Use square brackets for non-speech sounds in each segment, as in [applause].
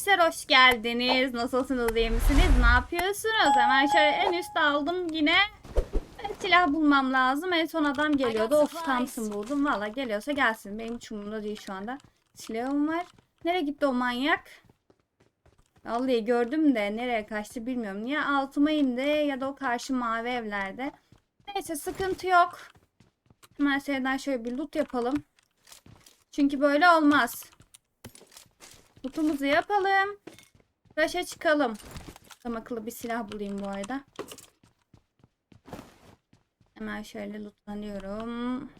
Arkadaşlar hoş geldiniz. Nasılsınız iyi misiniz? Ne yapıyorsunuz? Hemen şöyle en üstte aldım yine. Evet, Silah bulmam lazım. En son adam geliyordu. Of Thompson buldum. Valla geliyorsa gelsin. Benim hiç umurumda değil şu anda. Silahım var. Nereye gitti o manyak? Vallahi gördüm de nereye kaçtı bilmiyorum. Ya altıma indi ya da o karşı mavi evlerde. Neyse sıkıntı yok. Hemen seriden şöyle bir loot yapalım. Çünkü böyle olmaz. Lootumuzu yapalım. Taşa çıkalım. Tam akıllı bir silah bulayım bu arada. Hemen şöyle lootlanıyorum.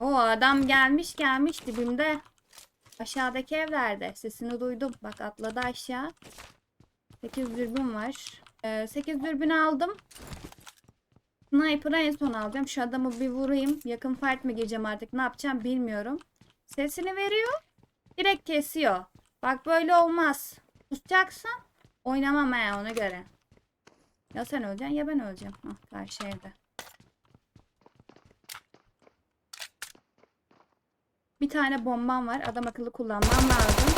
O adam gelmiş gelmiş dibimde. Aşağıdaki evlerde. Sesini duydum. Bak atladı aşağı. 8 dürbün var. Ee, 8 dürbün aldım. Sniper'ı en son alacağım. Şu adamı bir vurayım. Yakın fight mı gireceğim artık ne yapacağım bilmiyorum. Sesini veriyor. Direkt kesiyor. Bak böyle olmaz. Tutacaksın. Oynamam he ona göre. Ya sen öleceksin ya ben öleceğim. Hah, karşı evde. Bir tane bombam var. Adam akıllı kullanmam lazım.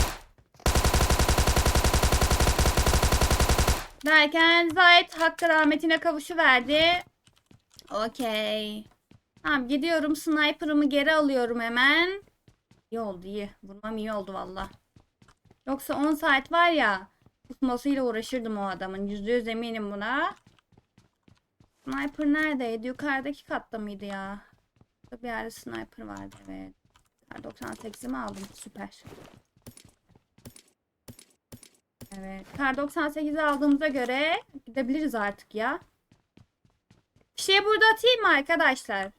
Derken Zayt hakkı rahmetine kavuşuverdi. Okey. Tamam gidiyorum. Sniper'ımı geri alıyorum hemen. İyi oldu iyi. Vurmam iyi oldu valla. Yoksa 10 saat var ya. Tutmasıyla uğraşırdım o adamın. %100 eminim buna. Sniper neredeydi? Yukarıdaki katta mıydı ya? Burada Bir yerde sniper vardı evet. Kar 98'i mi aldım? Süper. Evet. Kar 98'i aldığımıza göre gidebiliriz artık ya. Bir şey burada atayım mı arkadaşlar?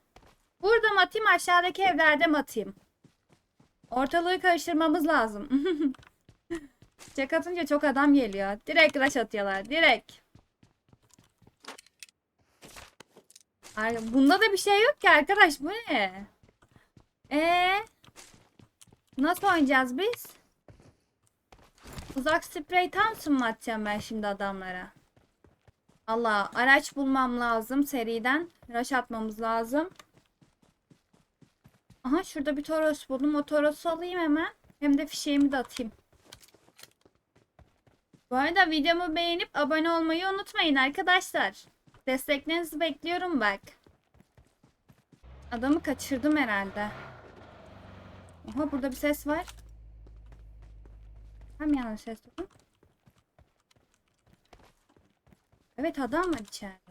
Burada mı atayım aşağıdaki evlerde mi atayım? Ortalığı karıştırmamız lazım. [laughs] Çek atınca çok adam geliyor. Direkt rush atıyorlar. Direkt. Bunda da bir şey yok ki arkadaş. Bu ne? Ee, nasıl oynayacağız biz? Uzak sprey Thompson mı atacağım ben şimdi adamlara? Allah araç bulmam lazım seriden. Rush atmamız lazım. Aha şurada bir Toros buldum. O Toros'u alayım hemen. Hem de fişeğimi de atayım. Bu arada videomu beğenip abone olmayı unutmayın arkadaşlar. Desteklerinizi bekliyorum bak. Adamı kaçırdım herhalde. Oha burada bir ses var. Hem yanlış ses duydum. Evet adam var içeride.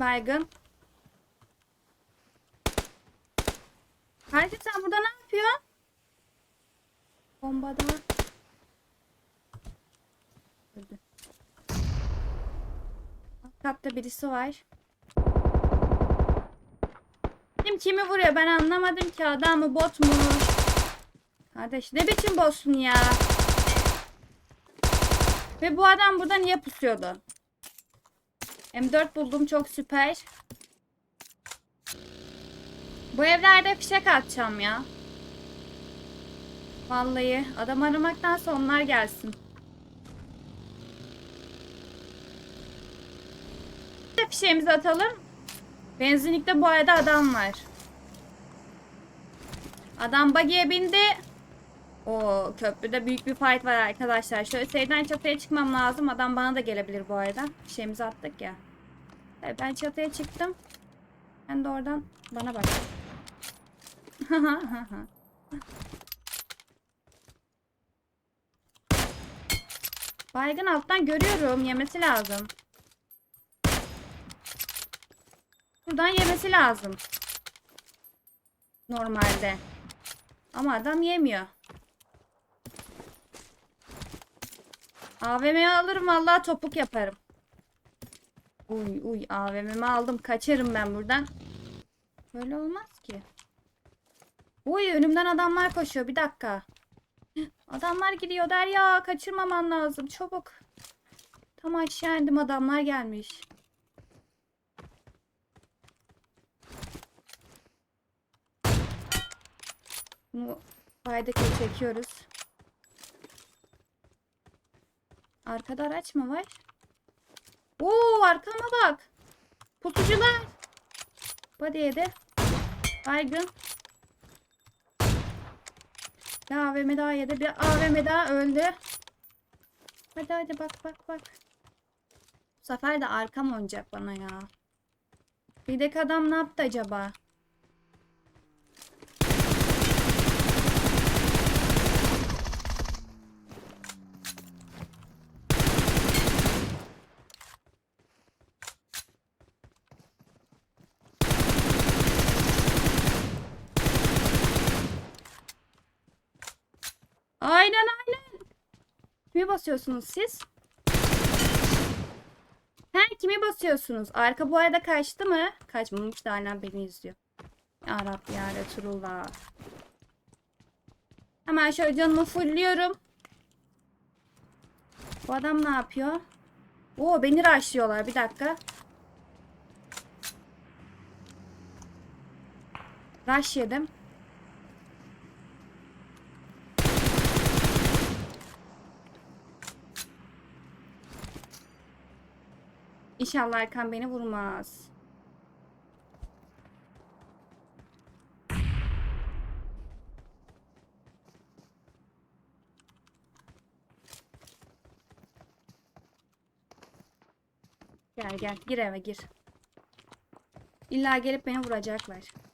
Baygın. Herkes sen burada ne yapıyorsun? Bombada. Öldü. Alt katta birisi var. Kim kimi vuruyor ben anlamadım ki adam mı bot mu? Kardeş ne biçim botsun ya? Ve bu adam burada niye pusuyordu? M4 buldum çok süper. Bu evlerde fişek atacağım ya. Vallahi adam aramaktansa onlar gelsin. Fişeğimizi atalım. Benzinlikte bu arada adam var. Adam buggy'e bindi. O köprüde büyük bir fight var arkadaşlar. Şöyle seriden çatıya çıkmam lazım. Adam bana da gelebilir bu arada. Fişeğimizi attık ya. Evet, ben çatıya çıktım. Ben de oradan bana bak. [laughs] Baygın alttan görüyorum. Yemesi lazım. Buradan yemesi lazım. Normalde. Ama adam yemiyor. AVM'yi alırım vallahi topuk yaparım. Uy uy AVM'mi aldım. Kaçarım ben buradan. Böyle olmaz ki. Uy önümden adamlar koşuyor. Bir dakika. Adamlar gidiyor Derya. Kaçırmaman lazım. Çabuk. Tam aşağı indim adamlar gelmiş. Bu Faydaki çekiyoruz. Arkada araç mı var? Oo arkama bak. Pusucular. Hadi yedi. Baygın. Bir AVM daha yedi. Bir AVM daha öldü. Hadi hadi bak bak bak. Bu sefer de arkam oynayacak bana ya. Bir de adam ne yaptı acaba? Aynen aynen. Kimi basıyorsunuz siz? He kimi basıyorsunuz? Arka bu arada kaçtı mı? Kaçmamış da hala beni izliyor. Ya Rabbi ya Resulullah. Hemen şöyle canımı fullliyorum. Bu adam ne yapıyor? Oo beni rushlıyorlar bir dakika. Rush yedim. İnşallah Erkan beni vurmaz. Gel gel gir eve gir. İlla gelip beni vuracaklar.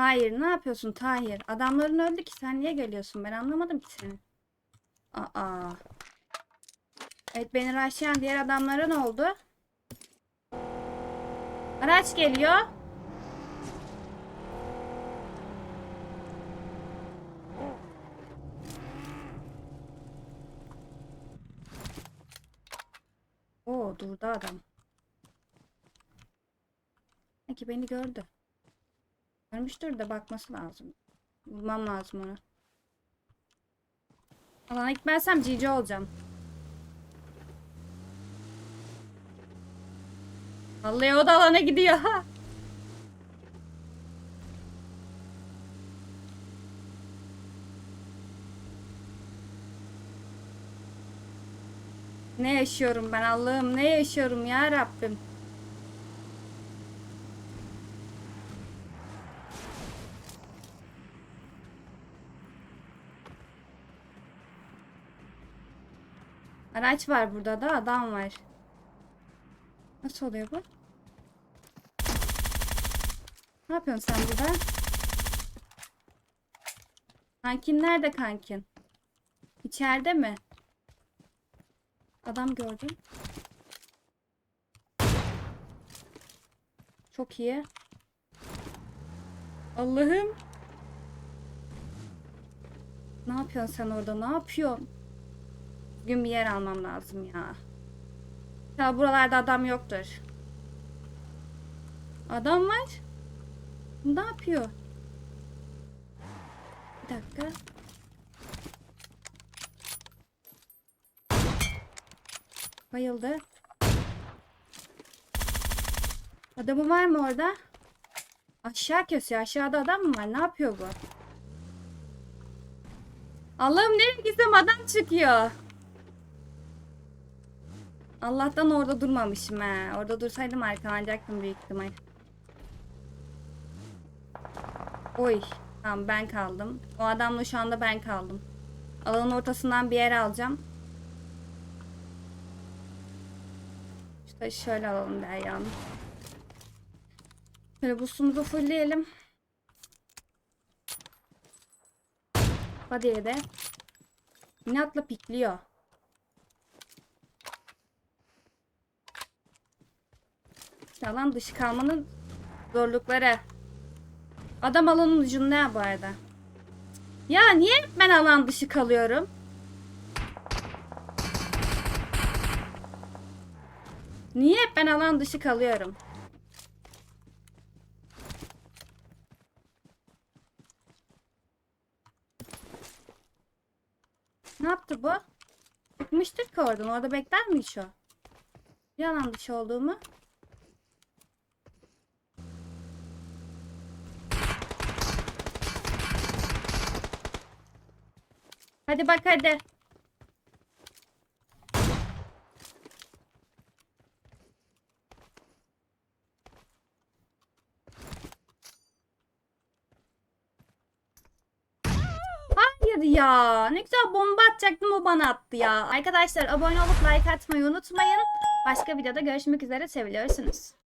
Hayır ne yapıyorsun Tahir? Adamların öldü ki sen niye geliyorsun? Ben anlamadım ki seni. Aa. Evet beni rushlayan diğer adamlara ne oldu? Araç geliyor. Oo durdu adam. Peki beni gördü. Görmüştür de bakması lazım. Vurmam lazım ona. Alana gitmezsem GG olacağım. Vallahi o da alana gidiyor. ha. [laughs] Ne yaşıyorum ben Allah'ım ne yaşıyorum ya Rabbim. Araç var burada da adam var. Nasıl oluyor bu? Ne yapıyorsun sen burada? Kankin nerede kankin? İçeride mi? Adam gördüm. Çok iyi. Allah'ım. Ne yapıyorsun sen orada? Ne yapıyorsun? Bugün bir yer almam lazım ya. Ya buralarda adam yoktur. Adam var. Ne yapıyor? Bir dakika. Bayıldı. Adamı var mı orada? Aşağı kesiyor. Aşağıda adam mı var? Ne yapıyor bu? Allah'ım nereye gitsem adam çıkıyor. Allah'tan orada durmamışım he. Orada dursaydım arkalanacaktım büyük ihtimal. Oy. Tamam ben kaldım. O adamla şu anda ben kaldım. Alanın ortasından bir yer alacağım. İşte şöyle alalım Derya'nı. Şöyle boostumuzu fullleyelim. Body'ye de. İnatla pikliyor. İşte alan dışı kalmanın zorlukları. Adam alanın ucunda ya bu arada. Ya niye ben alan dışı kalıyorum? Niye ben alan dışı kalıyorum? Ne yaptı bu? Çıkmıştır ki oradan. Orada bekler mi hiç o? Bir alan dışı olduğumu. Hadi bak hadi. Hayır ya. Ne güzel bomba atacaktım o bana attı ya. Arkadaşlar abone olup like atmayı unutmayın. Başka videoda görüşmek üzere. Seviyorsunuz.